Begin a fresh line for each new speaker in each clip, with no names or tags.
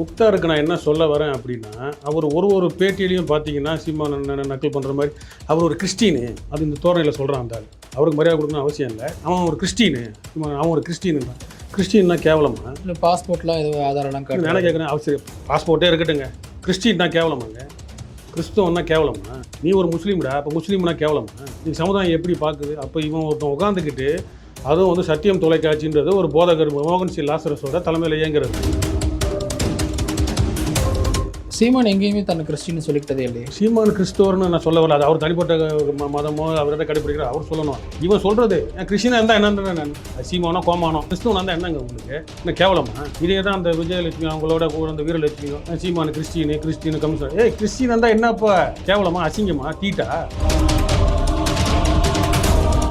முக்தாருக்கு நான் என்ன சொல்ல வரேன் அப்படின்னா அவர் ஒரு ஒரு பேட்டியிலையும் பார்த்தீங்கன்னா அண்ணனை நக்கல் பண்ணுற மாதிரி அவர் ஒரு கிறிஸ்டினு அது இந்த தோரணையில் சொல்கிறான் அந்த ஆள். அவருக்கு மரியாதை கொடுக்கணும் அவசியம் இல்லை. அவன் ஒரு கிறிஸ்டினு அவன் ஒரு கிறிஸ்டினு தான். கிறிஸ்டின்னா கேவலமா?
இல்லை பாஸ்போர்ட்லாம் எதுவும் ஆதாரம்லாம்
நான் கேட்குறேன் அவசியம் பாஸ்போர்ட்டே இருக்கட்டுங்க. கிறிஸ்டின்னா கேவலமாங்க. கிறிஸ்தவன்னா கேவலமா? நீ ஒரு முஸ்லீம்டா அப்போ முஸ்லீம்னா கேவலமா? நீ சமுதாயம் எப்படி பார்க்குது அப்போ இவன் ஒருத்தன் உட்காந்துக்கிட்டு அதுவும் வந்து சத்தியம் தொலைக்காட்சின்றது ஒரு போதகர் மோகன் சி. லாசரஸோட தலைமையில் இயங்குறது.
சீமான் எங்கேயுமே தன் கிறிஸ்டின்னு சொல்லிக்கிட்டதே இல்லையே.
சீமான் கிறிஸ்தவர்னு நான் சொல்ல வரல. அது அவர் தனிப்பட்ட ம- மதமோ அவரோட கடைபிடிக்கிற அவர் சொல்லணும். இவன் சொல்றது கிறிஸ்டினா இருந்தால் என்னன்னு நான். சீமானோ கோமானோ கிறிஸ்துவனா இருந்தால் என்னங்க உங்களுக்கு? என்ன கேவலமா? இதே தான் அந்த விஜயலட்சுமி அவங்களோட கூட அந்த வீரலட்சுமியோ சீமான் கிறிஸ்டினு கிறிஸ்டினு கமிஷன் ஏய் கிறிஸ்டின் இருந்தால் என்னப்பா? கேவலமா? அசிங்கமா? தீட்டா?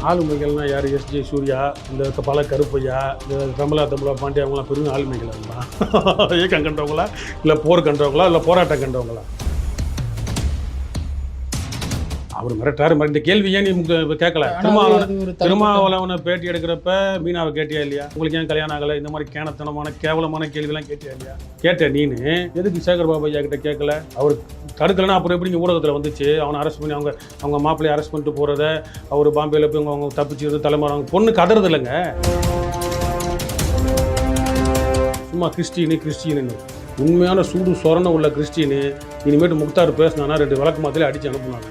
ஆளுமைகள்னா யார்? எஸ். ஜே. சூர்யா இந்த பல கருப்பையா இந்த தமிழா தமிழா பாண்டியா அவங்களாம் பெரும் ஆளுமைகள் அவங்களாம் இயக்கம் கண்டவங்களா? இல்லை போர் கண்டவங்களா? இல்லை போராட்டம் கண்டவங்களா? அவர் மிரட்டாரு மிரட்ட இந்த கேள்வி ஏன் நீ கேட்கல? திருமாவளவன் திருமாவளவனை பேட்டி எடுக்கிறப்ப மீனாவை கேட்டியா இல்லையா? உங்களுக்கு ஏன் கல்யாணம் ஆகலை? இந்த மாதிரி கேனத்தனமான கேவலமான கேள்விலாம் கேட்டியா இல்லையா? கேட்ட நீனு. எதுக்கு சேகர் பாபு ஐயா கிட்ட கேட்கல? அவர் தடுக்கலைன்னா அப்புறம் எப்படி ஊடகத்தில் வந்துச்சு? அவனை அரெஸ்ட் பண்ணி அவங்க அவங்க மாப்பிள்ளையை அரெஸ்ட் பண்ணிட்டு போகிறத அவர் பாம்பேல போய் அவங்க அவங்க தப்பிச்சு தலைமுறை அவங்க பொண்ணு கதறது இல்லைங்க. சும்மா கிறிஸ்டினு கிறிஸ்டின்னு உண்மையான சூடு சொரணை உள்ள கிறிஸ்டினு இனிமேட்டு முக்தார் பேசினானா ரெண்டு விளக்கு மாத்திலே அடிச்சு அனுப்புனாங்க.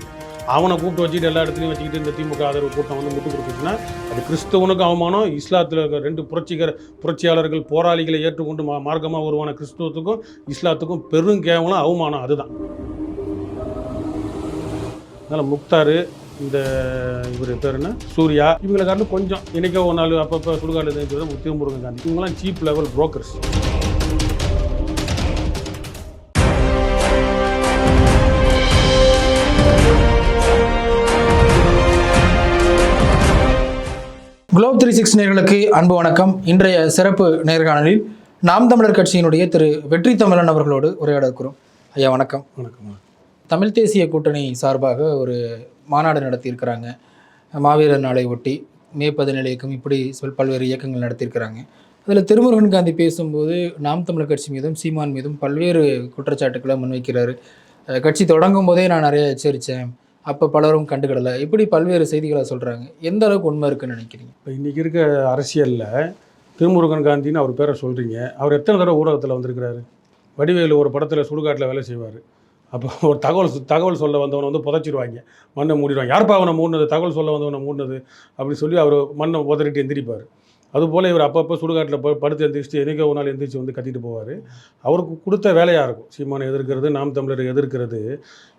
அவனை கூப்பிட்டு வச்சுட்டு எல்லா இடத்துலையும் வச்சுக்கிட்டு இந்த திமுக ஆதரவு கூட்டம் வந்து முட்டு கொடுத்துச்சுன்னா அது கிறிஸ்தவனுக்கு அவமானம் இஸ்லாத்தில் இருக்க ரெண்டு புரட்சிகர புரட்சியாளர்கள் போராளிகளை ஏற்றுக்கொண்டு மா மார்க்கமாக உருவான கிறிஸ்துவத்துக்கும் இஸ்லாத்துக்கும் பெரும் கேவலம் அவமானம் அதுதான். அதனால் முக்தார் இந்த இவர் பேர் என்ன? சூர்யா இவங்களை காரணம் கொஞ்சம் இன்றைக்கோ ஒரு நாள் அப்பப்போ சுடுகாடு திருமுருகன் காந்தி. இவங்கெல்லாம் cheap level brokers
globe three six நேர்களுக்கு அன்பு வணக்கம். இன்றைய சிறப்பு நேர்காணலில் நாம் தமிழர் கட்சியினுடைய திரு வெற்றி தமிழன் அவர்களோடு உரையாட இருக்கிறோம் ஐயா வணக்கம்.
வணக்கம்.
தமிழ் தேசிய கூட்டணி சார்பாக ஒரு மாநாடு நடத்தியிருக்கிறாங்க. மாவீரர் நாளை ஒட்டி மே பதினேழு இயக்கம் இப்படி சொல் பல்வேறு இயக்கங்கள் நடத்தியிருக்கிறாங்க. அதில் திருமுருகன் காந்தி பேசும்போது நாம் தமிழர் கட்சி மீதும் சீமான் மீதும் பல்வேறு குற்றச்சாட்டுக்களை முன்வைக்கிறாரு. கட்சி தொடங்கும் போதே நான் நிறைய எச்சரித்தேன். அப்போ பலரும் கண்டுக்கிடலை இப்படி பல்வேறு செய்திகளை சொல்கிறாங்க எந்த அளவுக்கு உண்மை இருக்குன்னு நினைக்கிறீங்க?
இப்போ இன்றைக்கி இருக்க அரசியலில் திருமுருகன் காந்தின்னு அவர் பேரை சொல்கிறீங்க அவர் எத்தனை தடவை ஊடகத்தில் வந்திருக்கிறாரு? வடிவேலு ஒரு படத்தில் சுடுகாட்டில் வேலை செய்வார். அப்போ ஒரு தகவல் தகவல் சொல்ல வந்தவனை வந்து புதைச்சிருவாங்க. மண்ணை மூடிடுவாங்க. யார்ப்பா அவனை மூடினது? தகவல் சொல்ல வந்தவனை மூடினது? அப்படின்னு சொல்லி அவர் மண்ணை உதறிட்டு எந்திரிப்பார். அதுபோல் இவர் அப்பப்போ சுடுகாட்டில் போய் படுத்து எந்திரிச்சிட்டு என்னைக்கோ ஒரு நாள் எந்திரிச்சு வந்து கத்திட்டு போவார். அவருக்கு கொடுத்த வேலையாக இருக்கும். சீமானை எதிர்க்கிறது நாம் தமிழரை எதிர்க்கிறது.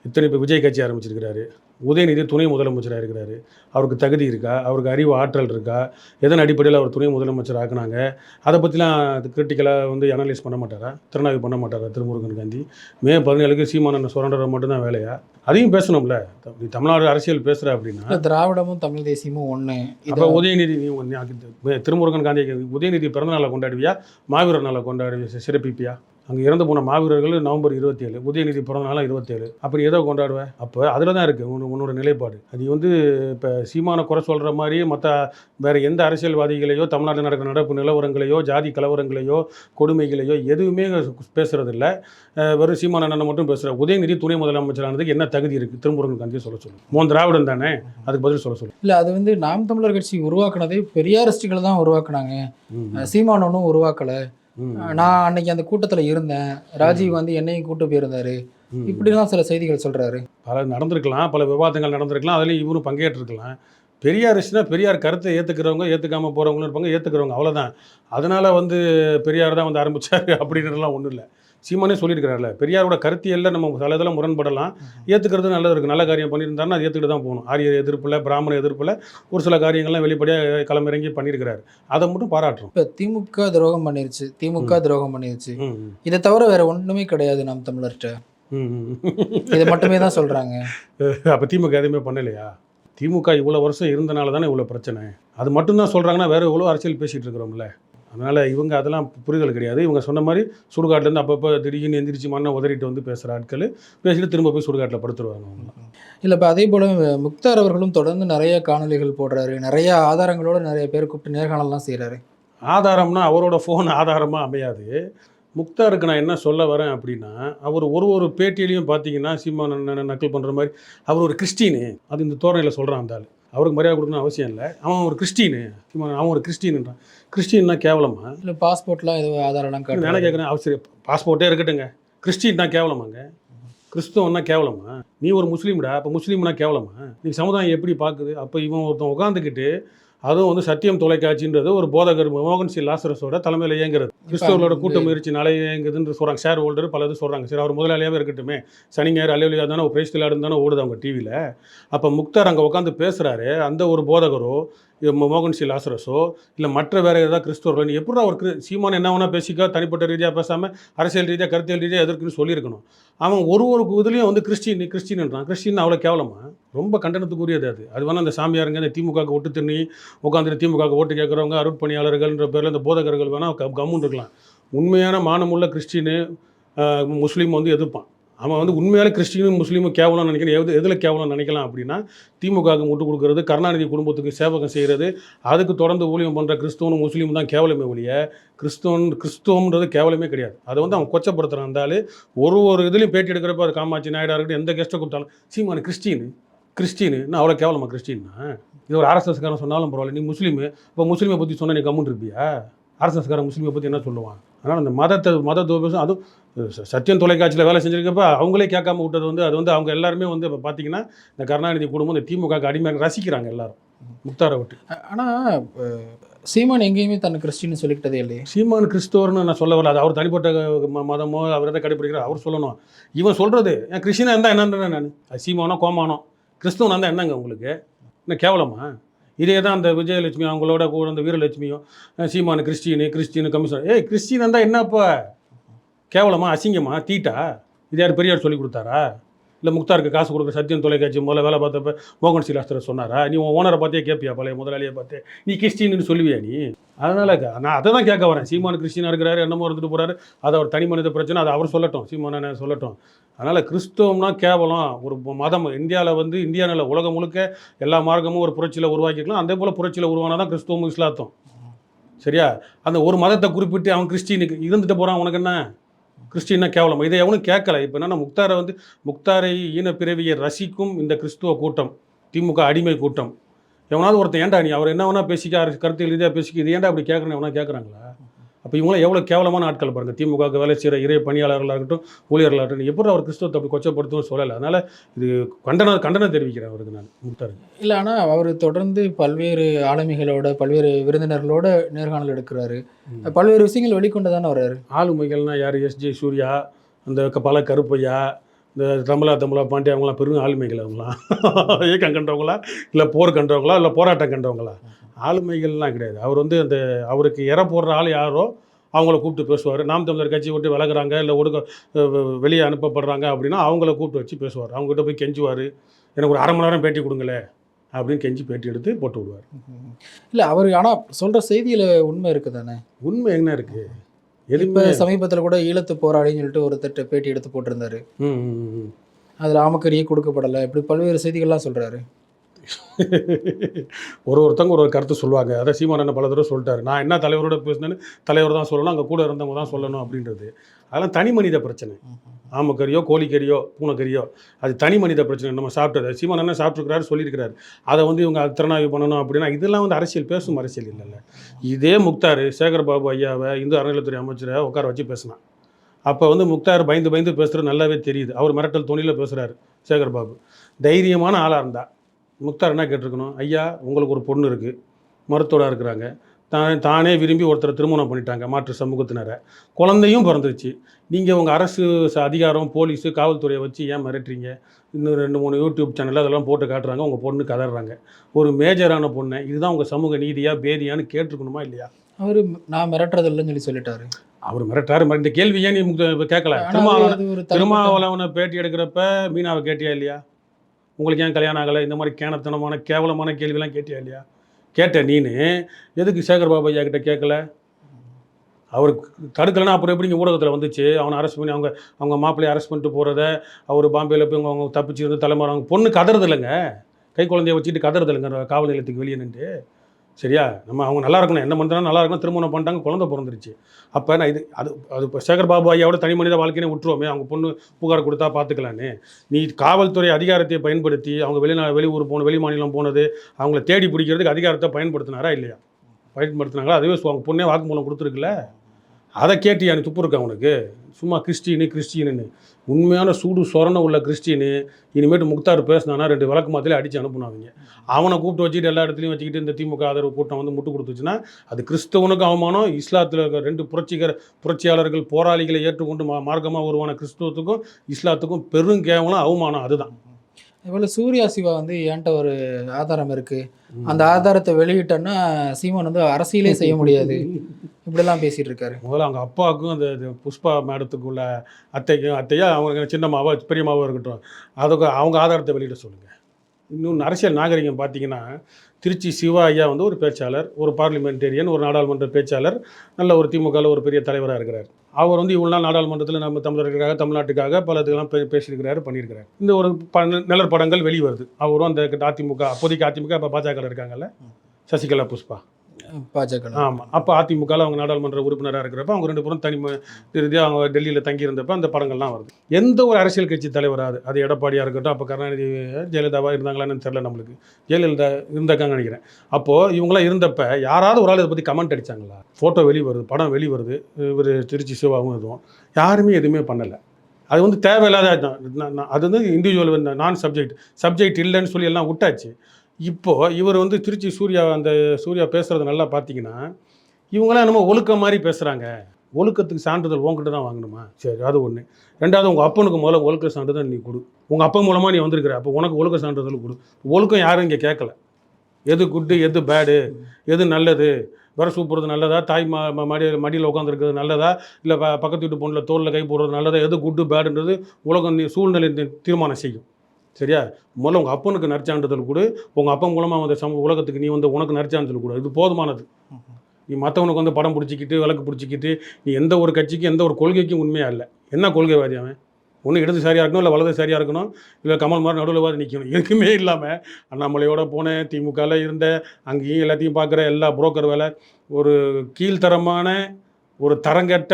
இத்தனை இப்போ விஜய் கட்சி ஆரம்பிச்சிருக்கிறாரு. உதயநிதி துணை முதலமைச்சராக இருக்கிறாரு. அவருக்கு தகுதி இருக்கா? அவருக்கு அறிவு ஆற்றல் இருக்கா? எதன் அடிப்படையில் அவர் துணை முதலமைச்சர் ஆக்குனாங்க? அதை பற்றிலாம் கிரிட்டிக்கலாக வந்து அனலைஸ் பண்ண மாட்டாரா? திறனாய்வு பண்ண மாட்டாரா திருமுருகன் காந்தி? மே பதினேழுக்கு சீமானன் சுரண்டரை மட்டும்தான் வேலையா? அதையும் பேசணும்ல. நீ தமிழ்நாடு அரசியல் பேசுகிற அப்படின்னா.
திராவிடமும் தமிழ் தேசியமும் ஒன்று
அப்போ உதயநிதி நீ திருமுருகன் காந்தி உதயநிதி பிறந்த நாளை கொண்டாடுவியா? மாவீரர் நாளை கொண்டாடுவியா? சிறப்பிப்பியா? அங்கே இறந்து போன மாவீரர்கள் நவம்பர் இருபத்தேழு உதயநிதி பிறந்த நாளாக இருபத்தேழு. அப்படி ஏதோ கொண்டாடுவேன் அப்போ அதில் தான் இருக்குது உன் உன்னோட நிலைப்பாடு. அது வந்து இப்போ சீமான குறை சொல்கிற மாதிரி மற்ற வேறு எந்த அரசியல்வாதிகளையோ தமிழ்நாட்டில் நடக்கிற நடப்பு நிலவரங்களையோ ஜாதி கலவரங்களையோ கொடுமைகளையோ எதுவுமே பேசுறதில்ல. அஹ் வெறும் சீமான அண்ணனை மட்டும் பேசுகிற உதயநிதி துணை முதலமைச்சரானதுக்கு என்ன தகுதி இருக்குது திருமுருகன் காந்தியை சொல்ல சொல்லு. மோன் திராவிடன் தானே? அதுக்கு பதில் சொல்ல சொல்லு.
இல்லை அது வந்து நாம் தமிழர் கட்சி உருவாக்குனதே பெரியாரிஸ்டுகள் தான் உருவாக்குனாங்க.
ம்,
சீமான் ஒன்றும் உருவாக்கலை. நான் அன்னைக்கு அந்த கூட்டத்தில் இருந்தேன். ராஜீவ் வந்து என்னையும் கூட்டு போயிருந்தாரு. இப்படிலாம் சில செய்திகள் சொல்றாரு.
பல நடந்திருக்கலாம் பல விவாதங்கள் நடந்திருக்கலாம் அதுலேயும் இவரும் பங்கேற்றிருக்கலாம். பெரியாரிஸ்ட்னா பெரியார் கருத்தை ஏற்றுக்கிறவங்க ஏற்றுக்காம போகிறவங்களும் இருப்பாங்க ஏற்றுக்கிறவங்க அவ்வளோதான் அதனால் வந்து பெரியார் தான் வந்து ஆரம்பித்தார் அப்படின்றதுலாம் ஒன்றும் இல்லை. சீமானே சொல்லியிருக்கிறார்ல பெரியாரோட கருத்தியல்ல நம்ம சில இதெல்லாம் முரண்படலாம். ஏற்றுக்கிறது நல்லது இருக்குது நல்ல காரியம் பண்ணியிருந்தாருன்னா அது ஏற்றுக்கிட்டு தான் போகணும். ஆரியர் எதிர்ப்பில் பிராமண எதிர்ப்பில் ஒரு சில காரியங்கள்லாம் வெளிப்படையாக களமிறங்கி பண்ணியிருக்கிறாரு. அதை மட்டும் பாராட்டுறோம்.
இப்போ திமுக துரோகம் பண்ணிருச்சு. திமுக துரோகம் பண்ணிருச்சு. இதை தவிர வேற ஒண்ணுமே கிடையாது நாம் தமிழர்கிட்ட. இதை மட்டுமே தான் சொல்றாங்க.
அப்போ திமுக எதுவுமே பண்ணலையா? திமுக இவ்வளோ வருஷம் இருந்தனால தானே இவ்வளோ பிரச்சனை. அது மட்டும்தான் சொல்கிறாங்கன்னா வேறு எவ்வளோ அரசியல் பேசிகிட்டு இருக்கிறோம்ல. அதனால் இவங்க அதெல்லாம் புரிதல் கிடையாது. இவங்க சொன்ன மாதிரி சுடுகாட்டிலேருந்து அப்பப்போ திடீர்னு எந்திரிச்சு மண்ணை உதறிட்டு வந்து பேசுகிற ஆட்கள் பேசிட்டு திரும்ப போய் சுடுகாட்டில் படுத்துருவாங்க
இல்லை இப்போ அதே போல முக்தார் அவர்களும் தொடர்ந்து நிறைய காணொளிகள் போடுறாரு. நிறைய ஆதாரங்களோட நிறைய பேர் கூப்பிட்டு நேர்காணல்லாம் செய்றாரு.
ஆதாரம்னா அவரோட ஃபோன் ஆதாரமாக அமையாது. முக்தாருக்கு நான் என்ன சொல்ல வரேன் அப்படின்னா அவர் ஒரு ஒரு பேட்டியிலையும் பார்த்தீங்கன்னா சீமா நக்கல் பண்ணுற மாதிரி அவர் ஒரு கிறிஸ்டினு அது இந்த தோரணையில் சொல்கிறான் அந்த ஆள். அவருக்கு மரியாதை கொடுக்கணும் அவசியம் இல்லை. அவன் ஒரு கிறிஸ்டினு அவன் ஒரு கிறிஸ்டின்ன்றான் கிறிஸ்டின்னா கேவலமா?
இல்லை பாஸ்போர்ட்லாம் ஏதோ ஆதாரம்லாம்
நான் கேட்குறேன்? அவசரம் பாஸ்போர்ட்டே இருக்கட்டுங்க கிறிஸ்டின்னா கேவலமாங்க கிறிஸ்தவன்னா கேவலமா? நீ ஒரு முஸ்லீம்டா அப்போ முஸ்லீம்னா கேவலமா? நீ சமுதாயம் எப்படி பார்க்குது அப்போ இவன் ஒருத்தன் உட்காந்துக்கிட்டு அதுவும் வந்து சத்தியம் தொலைக்காட்சின்றது ஒரு போதகர் மோகன் சி. லாசரஸோட தலைமையில் இயங்குறது. கிறிஸ்தவர்களோட கூட்ட முயற்சினால இயங்குதுன்னு சொல்கிறாங்க ஷேர் ஹோல்டர் பல இது சொல்கிறாங்க சரி அவர் முதலாளியாகவே இருக்கட்டுமே. சனி ஞாயிறு அலுவலியாக தானே ஒரு பிரைஸ் விளையாடு தானே ஓடுது அவங்க டிவியில் அப்போ முக்தார் அங்கே உட்காந்து பேசுகிறாரு அந்த ஒரு போதகரோ இது மோ- மோகன் சி. லாசரஸோ இல்லை மற்ற வேற ஏதாவது கிறிஸ்தவர்களோ நீ எப்படி அவர் சீமான் என்ன வேணா பேசிக்கோ தனிப்பட்ட ரீதியாக பேசாமல் அரசியல் ரீதியாக கருத்தியல் ரீதியாக எதற்குன்னு சொல்லியிருக்கணும். அவன் ஒரு ஒரு இதுலேயும் வந்து கிறிஸ்டின் கிறிஸ்டின்ன்றான் கிறிஸ்டின் அவ்வளோ கேவலமா? ரொம்ப கண்டனத்துக்குரியது அது. அது வேணால் அந்த சாமியாருங்க இந்த திமுகவுக்கு ஒட்டு திண்ணி உட்காந்துட்டு திமுகவுக்கு ஓட்டு கேட்குறவங்க அருட்பணியாளர்கள்ன்ற பேரில் இந்த போதகர்கள் வேணால் க கம்முன்னு இருக்கலாம் உண்மையான மானமுள்ள கிறிஸ்டினு முஸ்லீம் வந்து எதிர்ப்பான். அவன் வந்து உண்மையான கிறிஸ்டினும் முஸ்லீமும் கேவலம் நினைக்கிறேன். எது எதில் கேவலம் நினைக்கலாம் அப்படின்னா திமுகவுக்கு முட்டு கொடுக்கறது கருணாநிதி குடும்பத்துக்கு சேவகம் செய்கிறது அதுக்கு தொடர்ந்து ஊழியம் பண்ணுற கிறிஸ்தவனும் முஸ்லீமும் தான் கேவலமே ஒழிய கிறிஸ்தவன் கிறிஸ்தவன்றது கேவலமே கிடையாது. அதை வந்து அவன் கொச்சப்படுத்துகிறான் இருந்தாலும் ஒரு ஒரு இதுலையும் பேட்டி எடுக்கிறப்ப அது காமாட்சி நாயுடா இருக்கட்டும் எந்த கெஸ்ட்டை கூப்பிட்டாலும் சீமான கிறிஸ்டின் கிறிஸ்டின் நான் அவ்வளோ கேவலமா கிறிஸ்டின்னா? இது ஒரு ஆர்எஸ்எஸ்காரன் சொன்னாலும் பரவாயில்ல. நீ முஸ்லீமு இப்போ முஸ்லீமை பற்றி சொன்னால் நீ கம்முன்னு இருப்பியா? ஆர்எஸ்எஸ்காரன் முஸ்லீமை பற்றி என்ன சொல்லுவான் அதனால் அந்த மதத்தை மத தோபேசம் அதுவும் சத்தியம் தொலைக்காட்சியில் வேலை செஞ்சிருக்கப்ப அவங்களே கேட்காம விட்டது வந்து அது வந்து அவங்க எல்லாருமே வந்து இப்போ பார்த்தீங்கன்னா இந்த கருணாநிதி குடும்பம் இந்த திமுக அடிமையாக ரசிக்கிறாங்க எல்லாரும். முக்தாரை விட்டு.
ஆனால் சீமான் எங்கேயுமே தன்னை கிறிஸ்டின்னு சொல்லிக்கிட்டதே இல்லையே.
சீமான் கிறிஸ்தவர்னு நான் சொல்ல வரல. அது அவர் தனிப்பட்ட மதமோ அவர் எதை கடைப்பிடிக்கிறார் அவர் சொல்லணும். இவன் சொல்கிறது என் கிறிஸ்டினாக இருந்தால் என்னன்றேன் நான். அது சீமானோ கோமானோ கிறிஸ்தவனாக இருந்தால் என்னங்க உங்களுக்கு? என்ன கேவலமா? இதே தான் அந்த விஜயலட்சுமி அவங்களோட கூட அந்த வீரலட்சுமியும் சீமான சீமானு கிறிஸ்டினு கிறிஸ்டினு ஏய் கிறிஸ்டின் இருந்தால் என்னப்பா? கேவலமா அசிங்கமா தீட்டா? இது யார் பெரியார் சொல்லி கொடுத்தாரா? இல்லை முக்தாருக்கு காசு கொடுக்குற சத்தியம் தொலைக்காட்சி முதல்ல வேலை பார்த்தப்ப மோகன் சிலாஸ்தர் சொன்னாரா? நீ உன் ஓனரை பார்த்தே கேட்பியா பழைய முதலாளியை பார்த்தே? நீ கிறிஸ்டின்னு சொல்லுவியா நீ? அதனால் நான் அதை தான் கேட்க வரேன். சீமான் கிறிஸ்டினாக இருக்கிறாரு என்னமோ இருந்துட்டு போகிறாரு அதை அவர் தனி மனித பிரச்சனை அதை அவர் சொல்லட்டும். சீமான என்ன சொல்லட்டும். அதனால் கிறிஸ்தவம்னா கேவலம். ஒரு மதம் இந்தியாவில் வந்து இந்தியாவில் உலகம் முழுக்க எல்லா மார்க்கமும் ஒரு புரட்சியில் உருவாக்கிக்கலாம் அதே போல் புரட்சியில் உருவானா தான் கிறிஸ்தவமும் இஸ்லாத்தும். சரியா? அந்த ஒரு மதத்தை குறிப்பிட்டு அவன் கிறிஸ்டினுக்கு இருந்துட்டு போகிறான் உனக்கு என்ன? கிறிஸ்டின்னா கேவலம். இதை எவனும் கேட்கல. இப்போ என்னன்னா முக்தாரை வந்து முக்தாரை ஈனப்பிறவியை ரசிக்கும் இந்த கிறிஸ்துவ கூட்டம் திமுக அடிமை கூட்டம். எவனாவது ஒருத்தன் ஏன்டா நீ? அவர் என்ன வேணா பேசிக்க கருத்து எழுதியாக பேசிக்க இது ஏன்டா அப்படி கேட்குறேன் எவனா கேட்குறாங்களா அப்போ இவங்களாம் எவ்வளோ கேவலமான ஆட்கள் பாருங்க. திமுகவுக்கு வேலை செய்கிற இறை பணியாளர்களாக இருக்கட்டும் ஊழியர்களாக இருக்கட்டும் எப்படி அவர் கிறிஸ்துவத்தை அப்படி கொச்சப்படுத்தும் சொல்லலை. அதனால் இது கண்டன கண்டனம் தெரிவிக்கிறேன் அவருக்கு நான். முக்தாருக்கு
இல்லை ஆனால் அவர் தொடர்ந்து பல்வேறு ஆளுமைகளோட பல்வேறு விருந்தினர்களோட நேர்காணல் எடுக்கிறாரு. பல்வேறு விஷயங்கள் வெளிக்கொண்டு தானே வர்றாரு.
ஆளுமைகள்னா யார்? எஸ்ஜே சூர்யா அந்த க- பல கருப்பையா இந்த தமிழா தமிழா பாண்டியா அவங்களாம் பெரும் ஆளுமைகள் அவங்களாம் இயக்கம் கண்டவங்களா? இல்லை போர் கண்டவங்களா? இல்லை போராட்டம் கண்டவங்களா? ஆளுமைகள்லாம் கிடையாது. அவர் வந்து அந்த அவருக்கு இற போடுற ஆள் யாரோ அவங்கள கூப்பிட்டு பேசுவார். நாம் தமிழர் கட்சி விட்டு விலகுறாங்க இல்லை ஒடுக்க வெளியே அனுப்பப்படுறாங்க அப்படின்னா அவங்கள கூப்பிட்டு வச்சு பேசுவார். அவங்ககிட்ட போய் கெஞ்சுவார். எனக்கு ஒரு அரை மணி நேரம் பேட்டி கொடுங்களே அப்படின்னு கெஞ்சி பேட்டி எடுத்து போட்டு விடுவார்.
இல்லை அவர் ஆனால் சொல்கிற செய்தியில் உண்மை இருக்குது தானே
உண்மை என்ன இருக்குது
இப்போ சமீபத்தில் கூட ஈழத்து போராடின்னு சொல்லிட்டு ஒருத்தர் பேட்டி எடுத்து போட்டிருந்தாரு. அதில் ஆமக்கரியே கொடுக்கப்படலை. இப்படி பல்வேறு செய்திகள்லாம் சொல்கிறாரு
ஒரு ஒருத்தவங்க ஒரு ஒரு கருத்து சொல்லுவாங்க. அதை சீமான் என்ன பல தடவை சொல்லிட்டாரு. நான் என்ன தலைவரோட பேசினேன்னு தலைவர் தான் சொல்லணும் அங்கே கூட இருந்தவங்க தான் சொல்லணும் அப்படின்றது. அதெல்லாம் தனி மனித பிரச்சனை. ஆமக்கறியோ கோழிக்கறியோ பூனைக்கறியோ அது தனி மனித பிரச்சனை. நம்ம சாப்பிட்டது. சீமான் என்ன சாப்பிட்ருக்கிறாரு சொல்லியிருக்கிறாரு. அதை வந்து இவங்க திறனாய்வு பண்ணணும் அப்படின்னா இதெல்லாம் வந்து அரசியல் பேசும் அரசியல் இல்லைல்ல. இதே முக்தார் சேகர் பாபு ஐயாவை இந்து அறநிலையத்துறை அமைச்சரை உட்கார வச்சு பேசினான். அப்போ வந்து முக்தார் பயந்து பயந்து பேசுகிறது நல்லாவே தெரியுது. அவர் மிரட்டல் துணியில் பேசுகிறாரு சேகர் பாபு தைரியமான ஆளாக இருந்தா. முக்தார் என்ன கேட்டிருக்கணும்? ஐயா உங்களுக்கு ஒரு பொண்ணு இருக்குது மருத்துவராக இருக்கிறாங்க. தான் தானே விரும்பி ஒருத்தரை திருமணம் பண்ணிட்டாங்க மாற்று சமூகத்தினரை. குழந்தையும் பிறந்துருச்சு. நீங்கள் உங்கள் அரசு அதிகாரம் போலீஸு காவல்துறையை வச்சு ஏன் மிரட்டுறீங்க? இன்னும் ரெண்டு மூணு யூடியூப் சேனலில் அதெல்லாம் போட்டு காட்டுறாங்க உங்கள் பொண்ணு கதறாங்க. ஒரு மேஜரான பொண்ணை இதுதான் உங்கள் சமூக நீதியா பேதியான்னு கேட்டிருக்கணுமா இல்லையா?
அவர் நான் மிரட்டுறது இல்லைன்னு சொல்லி சொல்லிட்டாரு.
அவர் மிரட்டாரு மிர- இந்த கேள்வி ஏன் நீ கேட்கல? திருமாவளவன் திருமாவளவனை பேட்டி எடுக்கிறப்ப மீனாவை கேட்டியா இல்லையா? உங்களுக்கு ஏன் கல்யாணம் ஆகலை? இந்த மாதிரி கேனத்தனமான கேவலமான கேள்விலாம் கேட்டியா இல்லையா? கேட்ட நீனு. எதுக்கு சேகர் பாபு ஐயா கிட்ட கேட்கல? அவர் தடுக்கலைன்னா அப்புறம் எப்படி இங்கே ஊடகத்தில் வந்துச்சு? அவனை அரெஸ்ட் பண்ணி அவங்க அவங்க மாப்பிள்ளையை அரெஸ்ட் பண்ணிட்டு போகிறத அவர் பாம்பேயில் போய் அவங்க அவங்க தப்பிச்சு இருந்து தலைமுறை அவங்க பொண்ணு கதறது இல்லைங்க கை குழந்தைய வச்சுட்டு கதறது இல்லைங்க காவல் நிலையத்துக்கு வெளியே நின்று. சரியா? நம்ம அவங்க நல்லா இருக்கணும். என்ன பண்ணுறாங்க நல்லா இருக்கணும். திருமணம் பண்ணிட்டாங்க குழந்தை பிறந்துருச்சு. அப்போ நான் இது அது அது இப்போ சேகர் பாபு ஐயாவோட தனி மனித வாழ்க்கையை விட்டுருவோமே. அவங்க பொண்ணு புகார் கொடுத்தா பார்த்துக்கலான்னு நீ காவல்துறை அதிகாரத்தை பயன்படுத்தி அவங்க வெளிநா வெளியூர் போன வெளி மாநிலம் போனது அவங்கள தேடி பிடிக்கிறதுக்கு அதிகாரத்தை பயன்படுத்தினாரா இல்லையா? பயன்படுத்தினாங்களா? அதுவே அவங்க பொண்ணே வாக்குமூலம் கொடுத்துருக்குல்ல? அதை கேட்டு எனக்கு துப்பு இருக்கா உனக்கு? சும்மா கிறிஸ்டினு கிறிஸ்டின்னு உண்மையான சூடு சொரணை உள்ள கிறிஸ்டின்னு இனிமேட்டு முக்தார் பேசினானா ரெண்டு விளக்கு மாத்திலே அடித்து அனுப்புனாங்க அவனை கூப்பிட்டு வச்சுட்டு எல்லா இடத்துலையும் வச்சுக்கிட்டு இந்த திமுக ஆதரவு கூட்டம் வந்து முட்டு கொடுத்துச்சுன்னா அது கிறிஸ்தவனுக்கு அவமானம் இஸ்லாத்தில் இருக்கிற ரெண்டு புரட்சிகர புரட்சியாளர்கள் போராளிகளை ஏற்றுக்கொண்டு மா மார்க்கமாக உருவான கிறிஸ்தவத்துக்கும் இஸ்லாத்துக்கும் பெரும் கேவலம் அவமானம் அதுதான்.
இவ்வளோ சூர்யா சிவா வந்து என்கிட்ட ஒரு ஆதாரம் இருக்கு. அந்த ஆதாரத்தை வெளியிட்டோன்னா சீமான் வந்து அரசியலே செய்ய முடியாது. இப்படிலாம் பேசிட்டு இருக்காரு.
முதல்ல அவங்க அப்பாவுக்கும் அந்த புஷ்பா மேடத்துக்குள்ள அத்தைக்கும் அத்தையா அவங்க சின்னம்மாவோ பெரியம்மாவோ இருக்கட்டும். அதுக்கு அவங்க ஆதாரத்தை வெளியிட சொல்லுங்கள் இன்னொன்று அரசியல் நாகரிகம் பார்த்தீங்கன்னா திருச்சி சிவா ஐயா வந்து ஒரு பேச்சாளர் ஒரு பார்லிமெண்டேரியன் ஒரு நாடாளுமன்ற பேச்சாளர் நல்ல ஒரு திமுகவில் ஒரு பெரிய தலைவராக இருக்கிறார். அவர் வந்து இவ்வளோ நாள் நாடாளுமன்றத்தில் நம்ம தமிழர்களுக்காக தமிழ்நாட்டுக்காக பல இதுக்கெல்லாம் பே பேசியிருக்கிறாரு பண்ணியிருக்கிறார். இந்த ஒரு ப நிழற் படங்கள் வெளிவருது. அவரும் அந்த அதிமுக அப்போதைக்கு அதிமுக இப்போ பாஜக இருக்காங்கல்ல சசிகலா புஷ்பா.
பாஜக
ஆமாம் அப்போ அதிமுகவில் அவங்க நாடாளுமன்ற உறுப்பினராக இருக்கிறப்ப அவங்க ரெண்டு பேரும் தனி இறுதியாக அவங்க டெல்லியில் தங்கியிருந்தப்ப அந்த படங்கள்லாம் வருது. எந்த ஒரு அரசியல் கட்சி தலைவராது அது? எடப்பாடியாக இருக்கட்டும் அப்போ கருணாநிதி ஜெயலலிதாவாக இருந்தாங்களான்னு தெரில நம்மளுக்கு. ஜெயலலிதா இருந்தாங்கன்னு நினைக்கிறேன். அப்போது இவங்களாம் இருந்தப்ப யாராவது ஒரு ஆள் இதை பற்றி கமெண்ட் அடிச்சாங்களா? ஃபோட்டோ வெளி வருது படம் வெளி வருது. இவர் திருச்சி சிவாவும் இதுவும். யாருமே எதுவுமே பண்ணலை. அது வந்து தேவையில்லாத நான் அது வந்து இண்டிவிஜுவல் நான் சப்ஜெக்ட் சப்ஜெக்ட் இல்லைன்னு சொல்லி எல்லாம் விட்டாச்சு. இப்போது இவர் வந்து திருச்சி சூர்யா அந்த சூர்யா பேசுகிறத நல்லா பார்த்தீங்கன்னா இவங்களாம் என்னமோ ஒழுக்கம் மாதிரி பேசுகிறாங்க ஒழுக்கத்துக்கு சான்றிதழ் உங்ககிட்ட தான் வாங்கணுமா? சரி அது ஒன்று ரெண்டாவது உங்கள் அப்பனுக்கு முதல்ல ஒழுக்க சான்றிதழ் நீ கொடு. உங்கள் அப்பன் மூலமாக நீ வந்திருக்கிற அப்போ உனக்கு ஒழுக்க சான்றிதழ் கொடு. ஒழுக்கம் யாரும் இங்கே கேட்கல. எது குட்டு எது பேடு எது நல்லது? வர சூப்புறது நல்லதா? தாய் மா ம- மடி மடியில் உட்காந்துருக்கிறது நல்லதா? இல்லை ப பக்கத்து வீட்டு பொண்ணில் தோளில் கை போடுறது நல்லதா? எது குட்டு பேடுன்றது உலகம் நீ சூழ்நிலை தீர்மானம் செய்யும். சரியா? முதல்ல உங்கள் அப்பனுக்கு நற்சான்றிதழ் கொடு. உங்கள் அப்பன் மூலமாக வந்த சம உலகத்துக்கு நீ வந்து உனக்கு நற்சான்றிதழ் கொடு. இது போதுமானது. நீ மற்றவனுக்கு வந்து படம் பிடிச்சிக்கிட்டு விளக்கு பிடிச்சிக்கிட்டு நீ எந்த ஒரு கட்சிக்கும் எந்த ஒரு கொள்கைக்கும் உண்மையாக இல்லை. என்ன கொள்கைவாதி அவன்? ஒன்று இடது சரியாக இருக்கணும் இல்லை வலது சரியாக இருக்கணும் இல்லை கமல் மாதிரி நடுவில் வாதி நிற்கணும் எதுக்குமே இல்லாமல் அண்ணாமலையோட போனேன் திமுகவில் இருந்த அங்கேயும் எல்லாத்தையும் பார்க்குற எல்லா புரோக்கர் வேலை. ஒரு கீழ்த்தரமான ஒரு தரங்கெட்ட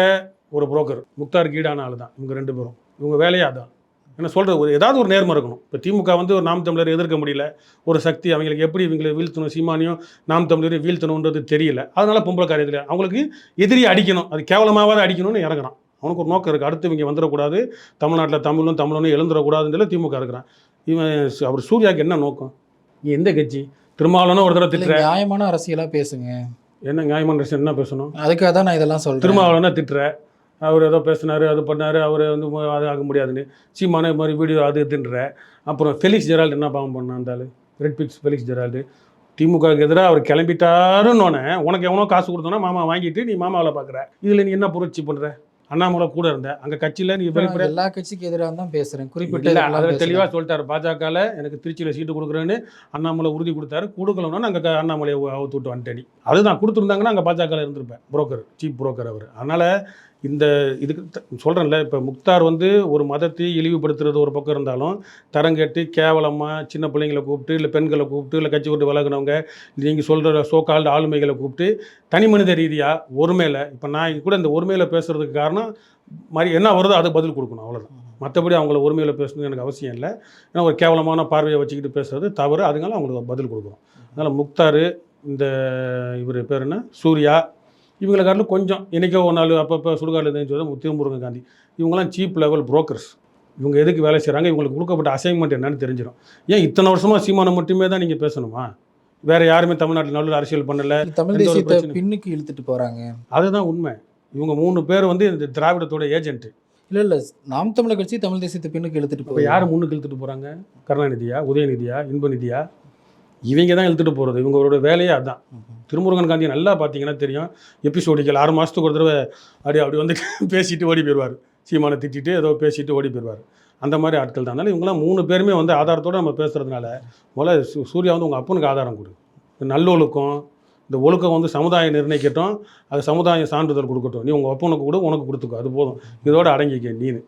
ஒரு புரோக்கர் முக்தார் கீடான ஆள் தான் இவங்க ரெண்டு பேரும். இவங்க வேலையாக தான் என்ன சொல்கிறது ஒரு ஏதாவது ஒரு நேர்மை இருக்கணும். இப்போ திமுக வந்து ஒரு நாம் தமிழர் எதிர்க்க முடியல. ஒரு சக்தி அவங்களுக்கு எப்படி இவங்களை வீழ்த்தணும் சீமானியும் நாம் தமிழரையும் வீழ்த்தணுன்றது தெரியல. அதனால பொம்பளை காரியத்தில் அவங்களுக்கு எதிரி அடிக்கணும். அது கேவலமாவது அடிக்கணும்னு இறங்குறான். அவனுக்கு ஒரு நோக்கம் இருக்குது அடுத்து இவங்க வந்துடக்கூடாது. தமிழ்நாட்டில் தமிழும் தமிழனும் எழுந்துடக்கூடாதுன்றதுல திமுக இருக்கிறான். இவன் அவர் சூர்யாவுக்கு என்ன நோக்கம்? நீ எந்த கட்சி? திருமாவளவனும் ஒரு தடவை திட்டுற.
நியாயமான அரசியலா பேசுங்க.
என்ன நியாயமான விஷயம் என்ன பேசணும்?
அதுக்காக தான் நான் இதெல்லாம் சொல்றேன்.
திருமாவளவனை திட்டுற. அவர் ஏதோ பேசினாரு அது பண்ணாரு அவர் வந்து அது ஆக முடியாதுன்னு. சீமான இது மாதிரி வீடியோ அது இதுன்ற. அப்புறம் ஃபெலிக்ஸ் ஜெரால்டு என்ன பாவம் பண்ணான் அந்த ஆளு? Red Pix Felix Gerald. திமுகவுக்கு எதிராக அவர் கிளம்பிட்டாருன்னொன்னே உனக்கு எவனோ காசு கொடுத்தோன்னா மாமா வாங்கிட்டு நீ மாமாவில் பார்க்குற இதில் நீ என்ன புரட்சி பண்ணுற அண்ணாமலை கூட இருந்த. அங்கே கட்சியில் நீ
எல்லா கட்சிக்கு எதிராக தான் பேசுறேன். குறிப்பிட்ட
அதில். தெளிவாக சொல்லிட்டாரு. பாஜகவில் எனக்கு திருச்சியில் சீட்டு கொடுக்குறேன்னு அண்ணாமலை உறுதி கொடுத்தாரு. கொடுக்கலன்னா நாங்கள் அண்ணாமலையை அவுத்து விட்டு வந்துட்டேன். அதுதான் கொடுத்துருந்தாங்கன்னா அங்கே பாஜகவில் இருந்திருப்பேன். புரோக்கர் சீப் புரோக்கர் அவர். அதனால் இந்த இதுக்கு சொல்கிறேன்ல இப்போ முக்தார் வந்து ஒரு மதத்தை இழிவுபடுத்துறது ஒரு பக்கம் இருந்தாலும் தரங்கெட்டு கேவலமாக சின்ன பிள்ளைங்களை கூப்பிட்டு இல்லை பெண்களை கூப்பிட்டு இல்லை கட்சி விட்டு விலகினவங்க நீங்கள் சொல்கிற சோக்கால்டு ஆளுமைகளை கூப்பிட்டு தனி மனித ரீதியாக ஒருமையில் இப்போ நான் கூட இந்த ஒருமையில் பேசுகிறதுக்கு காரணம் மாதிரி என்ன வருதோ அதுக்கு பதில் கொடுக்கணும் அவ்வளோதான் மற்றபடி அவங்கள ஒருமையில் பேசணும்னு எனக்கு அவசியம் இல்லை. ஏன்னா ஒரு கேவலமான பார்வையை வச்சுக்கிட்டு பேசுறது தவறு அதுனால அவங்களுக்கு பதில் கொடுக்குறோம் அதனால் முக்தார் இந்த இவர் பேர் என்ன? சூர்யா இவங்களை காட்டிலும் கொஞ்சம் என்னைக்கோ ஒரு நாள் அப்பப்போ சுடுகாடு சொல்லி திருமுருகன் காந்தி. இவங்கெல்லாம் சீப் லெவல் புரோக்கர்ஸ் இவங்க எதுக்கு வேலை செய்கிறாங்க இவங்களுக்கு கொடுக்கப்பட்ட அசைன்மெண்ட் என்னன்னு தெரிஞ்சிடும். ஏன் இத்தனை வருஷமாக சீமானை மட்டுமே தான் நீங்கள் பேசணுமா? வேற யாருமே தமிழ்நாட்டில் நல்ல அரசியல் பண்ணல.
தமிழ் பின்னுக்கு இழுத்துட்டு போறாங்க.
அதுதான் உண்மை. இவங்க மூணு பேர் வந்து இந்த திராவிடத்தோட ஏஜென்ட்
இல்ல இல்ல. நாம் தமிழர் கட்சி தமிழ் தேசியத்தை பின்னுக்கு இழுத்துட்டு போகுது.
யார் முன்னுக்கு இழுத்துட்டு போகிறாங்க கருணாநிதியா உதயநிதியா இன்பநிதியா? இவங்க தான் இழுத்துட்டு போகிறது இவங்களோட வேலையே அதுதான் திருமுருகன் காந்தி நல்லா பார்த்தீங்கன்னா தெரியும். எபிசோடிக்கல் ஆறு மாதத்துக்கு ஒரு தடவை அப்படி அப்படி வந்து பேசிட்டு ஓடி போயிடுவார் சீமானை திட்டிட்டு ஏதோ பேசிட்டு ஓடி போயிடுவார் அந்த மாதிரி ஆட்கள் தான். அதனால் இவங்களாம் மூணு பேருமே வந்து ஆதாரத்தோடு நம்ம பேசுகிறதுனால முதல்ல சூர்யா வந்து உங்கள் அப்பனுக்கு ஆதாரம் கொடு. நல்லொழுக்கம் இந்த ஒழுக்கம் வந்து சமுதாயம் நிர்ணயிக்கட்டும். அது சமுதாயம் சான்றிதழ் கொடுக்கட்டும். நீ உங்கள் அப்பனுக்கு கூட உனக்கு கொடுத்துக்கோ. அது போதும். இதோட அடங்கிக்க நீனு.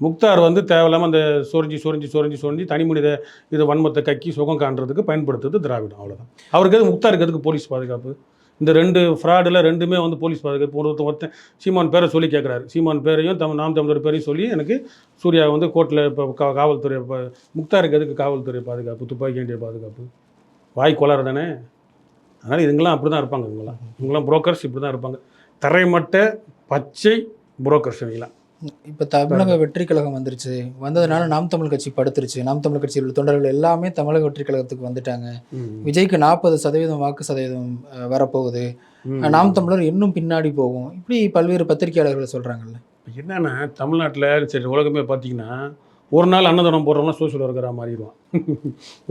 முக்தார் வந்து தேவையில்லாமல் அந்த சொரிஞ்சி சொரிஞ்சி சொரிஞ்சி சொரிஞ்சி தனி மனித இது வன்மத்தை கக்கி சுகம் காண்றதுக்கு பயன்படுத்துறது திராவிடம் அவ்வளோதான் அவருக்கு எது முக்தாருக்கு எதுக்கு போலீஸ் பாதுகாப்பு? இந்த ரெண்டு ஃப்ராடில் ரெண்டுமே வந்து போலீஸ் பாதுகாப்பு. ஒருத்தர் ஒருத்தன் சீமான் பேரை சொல்லி கேட்குறாரு சீமான் பேரையும் தம் நாம் தமிழர் பேரையும் சொல்லி எனக்கு சூர்யா வந்து கோர்ட்டில் இப்போ கா காவல்துறை முக்தாருக்கு எதுக்கு காவல்துறை பாதுகாப்பு துப்பாக்கி வேண்டிய பாதுகாப்பு? வாய் கொளாறு தானே? அதனால் இதுங்கெல்லாம் அப்படி தான் இருப்பாங்க இவங்கெல்லாம். இவங்கெல்லாம் புரோக்கர்ஸ் இப்படி தான் இருப்பாங்க. தரைமட்ட பச்சை புரோக்கர்ஸ் இவங்களாம்
இப்போ தமிழக வெற்றி கழகம் வந்துருச்சு. வந்ததுனால நாம் தமிழ் கட்சி படுத்துருச்சு. நாம் தமிழ் கட்சியில் உள்ள தொண்டர்கள் எல்லாமே தமிழக வெற்றி கழகத்துக்கு வந்துட்டாங்க விஜய்க்கு நாற்பது சதவீதம் வாக்கு சதவீதம் வரப்போகுது. நாம் தமிழர் இன்னும் பின்னாடி போகும். இப்படி பல்வேறு பத்திரிகையாளர்கள் சொல்றாங்கல்ல.
இப்ப என்னன்னா தமிழ்நாட்டில் சரி உலகமே பார்த்தீங்கன்னா ஒரு நாள் அன்னதானம் போடுறவங்க சோசியல் ஒர்க்கராக மாறிடுவான்.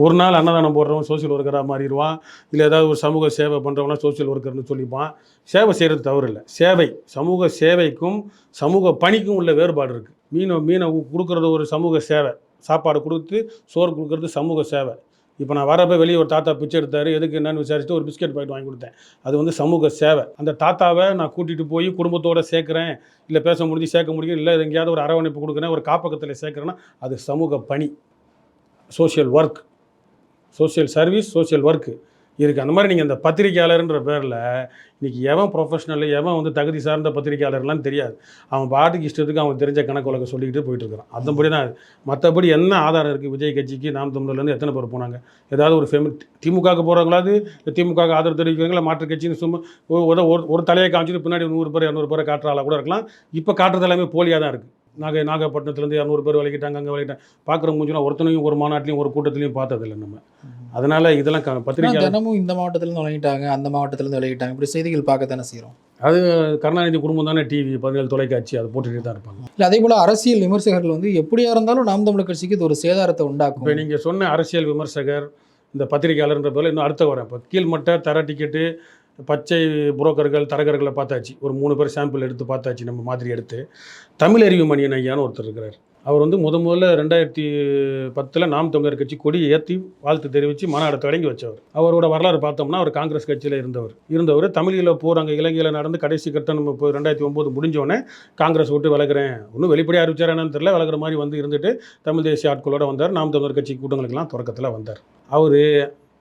ஒரு நாள் அன்னதானம் போடுறவன் சோசியல் ஒர்க்கராக மாறிடுவான். இல்லை ஏதாவது ஒரு சமூக சேவை பண்ணுறவங்களாம் சோசியல் ஒர்க்கர்னு சொல்லிப்பான். சேவை செய்கிறது தவறு இல்லை. சேவை சமூக சேவைக்கும் சமூக பணிக்கும் உள்ள வேறுபாடு இருக்குது மீனை மீனை கொடுக்குறது ஒரு சமூக சேவை. சாப்பாடு கொடுத்து சோறு கொடுக்குறது சமூக சேவை. இப்போ நான் வரப்போ வெளியே ஒரு தாத்தா பிச்சை எடுத்தார் எதுக்கு என்னன்னு விசாரிச்சுட்டு ஒரு பிஸ்கெட் பாக்கெட் வாங்கி கொடுத்தேன். அது வந்து சமூக சேவை. அந்த தாத்தாவை நான் கூட்டிகிட்டு போய் குடும்பத்தோடு சேர்க்குறேன். இல்லை பேச முடிஞ்சு சேர்க்க முடியும் இல்லை எங்கேயாவது ஒரு அரவணைப்பு கொடுக்குறேன் ஒரு காப்பகத்தில் சேர்க்குறேன்னா அது சமூக பணி. Social work social service social work இருக்குது அந்த மாதிரி நீங்கள் அந்த பத்திரிக்கையாளர்ன்ற பேரில் இன்னைக்கு எவன் ப்ரொஃபஷனல் எவன் வந்து தகுதி சார்ந்த பத்திரிக்கையாளர்லாம் தெரியாது. அவன் பாட்டுக்கு இஷ்டத்துக்கு அவன் தெரிஞ்ச கணக்கு வழக்க சொல்லிக்கிட்டு போயிட்டு இருக்கிறான். அதன்படி தான் மற்றபடி என்ன ஆதாரம் இருக்குது விஜய் கட்சிக்கு நாம் தமிழர்லேருந்து எத்தனை பேர் போனாங்க? ஏதாவது ஒரு ஃபெமி திமுகவுக்கு போகிறவங்களாவது திமுக ஆதரவு தெரிவிக்கிறவங்களா? மாற்று கட்சின்னு சும்மா ஒரு ஒரு- தலையை காமிச்சிட்டு பின்னாடி நூறு பேர் இரநூறு பேரை காட்டுற ஆளாக கூட இருக்கலாம். இப்போ காட்டுறது எல்லாமே போலியாக தான் இருக்குது நாகை நாகப்பட்டினத்துலேருந்து இரநூறு பேர் விலகிட்டாங்க அங்கே விலகிட்டாங்க பார்க்குற மூஞ்சினா ஒருத்தனையும் ஒரு மாநாட்டிலையும் ஒரு கூட்டத்திலையும் பார்த்ததில்லை நம்ம. அதனால் இதெல்லாம் க-
ஆனா
பத்திரிக்கை
தினமும் இந்த மாவட்டத்திலேருந்து விலகிட்டாங்க அந்த மாவட்டத்திலேருந்து விலகிட்டாங்க இப்படி செய்திகள் பார்க்கத்தானே செய்கிறோம்
அது கருணாநிதி குடும்பம் தானே டிவி பதினேழு தொலைக்காட்சி அதை போட்டுகிட்டே தான் இருப்பாங்க.
இல்லை அதே போல் அரசியல் விமர்சகர்கள் வந்து எப்படியா இருந்தாலும் நாம் தமிழர் கட்சிக்கு இது ஒரு சேதாரத்தை
இப்போ
உண்டாக்கும்
நீங்கள் சொன்ன அரசியல் விமர்சகர் இந்த பத்திரிகையாளர்ன்ற பேரில் இன்னும் அடுத்த வரேன் இப்போ கீழ்மட்ட தர டிக்கெட்டு பச்சை புரோக்கர்கள் தரகர்களை பார்த்தாச்சு. ஒரு மூணு பேர் சாம்பிள் எடுத்து பார்த்தாச்சு நம்ம மாதிரி எடுத்து. தமிழறிவு மணியன் ஐயான்னு ஒருத்தர் இருக்கிறார். அவர் வந்து முத முதல்ல ரெண்டாயிரத்தி பத்தில் நாம் தொங்கர் கட்சி கொடி ஏற்றி வாழ்த்து தெரிவித்து மாநாடு தொடங்கி வச்சவர். அவரோட வரலாறு பார்த்தோம்னா அவர் காங்கிரஸ் கட்சியில் இருந்தவர். இருந்தவர் தமிழில் போர் அங்கே இலங்கையில் நடந்து கடைசி கட்டம் நம்ம இப்போ ரெண்டாயிரத்தி ஒம்பது முடிஞ்சோடனே காங்கிரஸ் விட்டு விலகிறேன். ஒன்றும் வெளிப்படையாக அறிவிச்சார் என்னன்னு தெரியல. விலகிற மாதிரி வந்து இருந்துட்டு தமிழ் தேசிய ஆட்களோட வந்தார். நாம் தொங்கர் கட்சி கூட்டங்களுக்கெல்லாம் தொடக்கத்தில் வந்தார். அவர்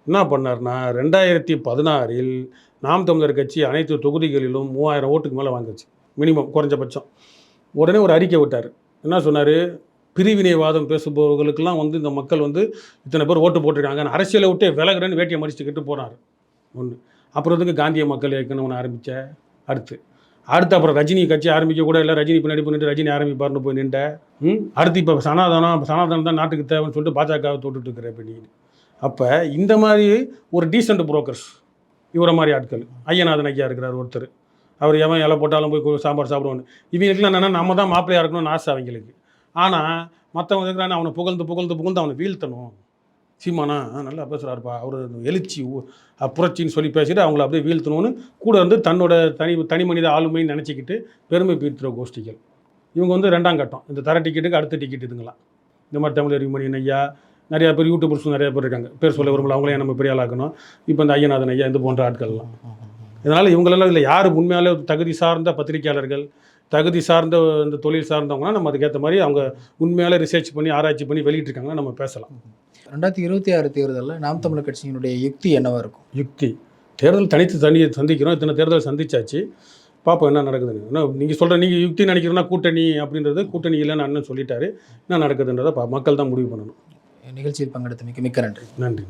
என்ன பண்ணார்னா ரெண்டாயிரத்தி பதினாறில் நாம் தமிழர் கட்சி அனைத்து தொகுதிகளிலும் மூவாயிரம் ஓட்டுக்கு மேலே வாங்குச்சு. மினிமம் குறைஞ்சபட்சம். உடனே ஒரு அறிக்கை விட்டார். என்ன சொன்னார்? பிரிவினைவாதம் பேசுபவர்களுக்கெல்லாம் வந்து இந்த மக்கள் வந்து இத்தனை பேர் ஓட்டு போட்டிருக்காங்க. அரசியலை விட்டு விலகிறேன்னு வேட்டியை மடிச்சுக்கிட்டு போனார். ஒன்று அப்புறம் இதுக்கு காந்திய மக்கள் இயக்கம்னு ஒன்று ஆரம்பித்த அடுத்து. அடுத்து அப்புறம் ரஜினி கட்சி ஆரம்பிக்க கூட இல்லை. ரஜினி பின்னாடி பண்ணிட்டு ரஜினி ஆரம்பிப்பார்னு போய் நின்ற. ம்? அடுத்து இப்போ சனாதனம் சனாதனம் தான் நாட்டுக்கு தேவைன்னு சொல்லிட்டு பாஜகவை தொட்டுட்டு இருக்கிற இப்போ அப்போ இந்த மாதிரி ஒரு டீசெண்ட் புரோக்கர்ஸ் இவரை மாதிரி ஆட்கள். ஐயநாதன் ஐயா இருக்கிறார் ஒருத்தர். அவர் எவன் இலை போட்டாலும் போய் சாம்பார் சாப்பிடுவோன்னு. இவங்களுக்குலாம் என்னென்னா நம்ம தான் மாப்பிள்ளையாக இருக்கணும்னு ஆசை அவங்களுக்கு. ஆனால் மற்றவங்க இருக்கிறாங்க அவனை புகழ்ந்து புகழ்ந்து புகழ்ந்து அவனை வீழ்த்தணும். சீமானா நல்லா பேசுகிறாருப்பா அவர் எழுச்சி புரட்சின்னு சொல்லி பேசிட்டு அவங்கள அப்படியே வீழ்த்தணும்னு கூட வந்து தன்னோட தனி தனி மனித ஆளுமைன்னு நினச்சிக்கிட்டு பெருமை பீர்த்துற கோஷ்டிகள். இவங்க வந்து ரெண்டாம் கட்டம். இந்த தர டிக்கெட்டுக்கு அடுத்த டிக்கெட் இதுங்களாம். இந்த மாதிரி தமிழ் அறிவுமணியன் ஐயா நிறையா பேர் யூடியூபர்ஸ் நிறைய பேர் இருக்காங்க. பேர் சொல்ல விரும்பல. அவங்களையும் நம்ம பெரிய ஆளாக்கணும் இப்போ இந்த ஐயநாதன் ஐயா இது போன்ற ஆட்கள்லாம். இதனால் இவங்களெல்லாம் இல்லை யார் உண்மையாலே தகுதி சார்ந்த பத்திரிக்கையாளர்கள் தகுதி சார்ந்த இந்த தொழில் சார்ந்தவங்கன்னா நம்ம அதுக்கேற்ற மாதிரி அவங்க உண்மையாலே ரிசர்ச் பண்ணி ஆராய்ச்சி பண்ணி வெளியிட்டிருக்காங்கன்னா நம்ம பேசலாம்.
ரெண்டாயிரத்தி இருபத்தி ஆறு தேர்தலில் நாம் தமிழர் கட்சியினுடைய யுக்தி என்னவா இருக்கும்?
யுக்தி. தேர்தல் தனித்து தனி சந்திக்கிறோம். இத்தனை தேர்தல் சந்திச்சாச்சு. பார்ப்போம் என்ன நடக்குதுன்னு. என்ன நீங்கள் சொல்கிற நீங்கள் யுக்தி நினைக்கிறோன்னா கூட்டணி அப்படின்றது கூட்டணி இல்லைன்னு அண்ணன் சொல்லிட்டாரு. என்ன நடக்குதுன்றதை பா மக்கள் தான் முடிவு பண்ணணும்.
நிகழ்ச்சியில் பங்கெடுத்தமைக்கு மிக்க நன்றி
நன்றி.